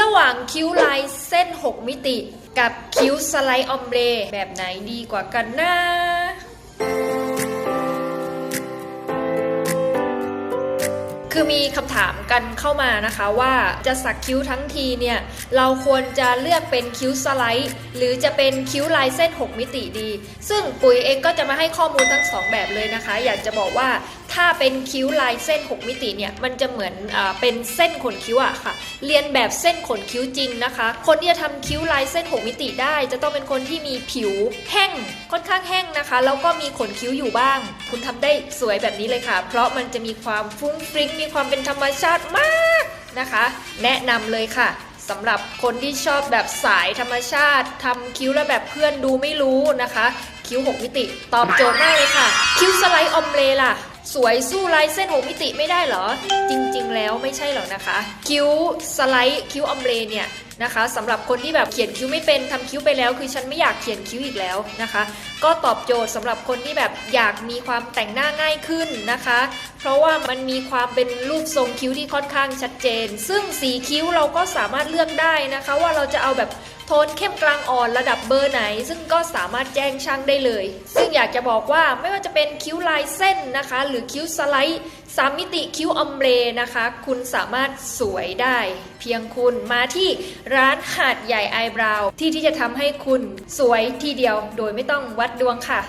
ระหว่างคิ้วลายเส้น 6 มิติ กับคิ้วสไลด์ออมเบรแบบไหนดีกว่ากันนะคือมีคำถามกันเข้ามานะคะว่าจะสักคิ้วทั้งทีเนี่ย เราควรจะเลือกเป็นคิ้วสไลด์ หรือจะเป็นคิ้วลายเส้น 6 มิติดี ซึ่งปุ๋ยเองก็จะมาให้ข้อมูลทั้งสองแบบเลยนะคะ อยากจะบอกว่า ถ้าเป็นคิ้วลายเส้น 6 มิติเนี่ยมันจะเหมือนอเป็นเส้นขนคิ้วอะค่ะ เรียนแบบเส้นขนคิ้วจริงนะคะ คนที่จะทำคิ้วลายเส้น 6 มิติได้ จะต้องเป็นคนที่มีผิวแห้งค่อนข้างแห้งนะคะ แล้วก็มีขนคิ้วอยู่บ้าง คุณทำได้สวยแบบนี้เลยค่ะ เพราะมันจะมีความฟุ้งฟริ้งมีความเป็นธรรมชาติมากนะคะ แนะนำเลยค่ะสำหรับคนที่ชอบแบบสายธรรมชาติทำคิ้วแล้วแบบเพื่อนดูไม่รู้นะคะ คิ้ว 6 มิติ ตอบโจทย์มากเลยค่ะ คิ้วสไลด์ออมเลล่ะ สวยสู้ลายเส้น6มิติไม่ได้เหรอ จริง ๆ แล้วไม่ใช่หรอกนะคะ คิ้วสไลด์คิ้วออมเบรเนี่ย นะคะสำหรับคนที่แบบเขียนคิ้วไม่เป็นทำคิ้วไปแล้ว คือฉันไม่อยากเขียนคิ้วอีกแล้วนะคะ ก็ตอบโจทย์สำหรับคนที่แบบอยากมีความแต่งหน้าง่ายขึ้นนะคะ เพราะว่ามันมีความเป็นรูปทรงคิ้วที่ค่อนข้างชัดเจน ซึ่งสีคิ้วเราก็สามารถเลือกได้นะคะ ว่าเราจะเอาแบบโทนเข้มกลางอ่อนระดับเบอร์ไหน ซึ่งก็สามารถแจ้งช่างได้เลย ซึ่งอยากจะบอกว่าไม่ว่าจะเป็นคิ้วลายเส้นนะคะ หรือคิ้วสไลด์ สามมิติคิ้วออมเบรนะคะ คุณสามารถสวยได้ เพียงคุณมาที่ร้านหาดใหญ่ไอบราวที่ที่จะทำให้คุณสวยทีเดียวโดยไม่ต้องวัดดวงค่ะ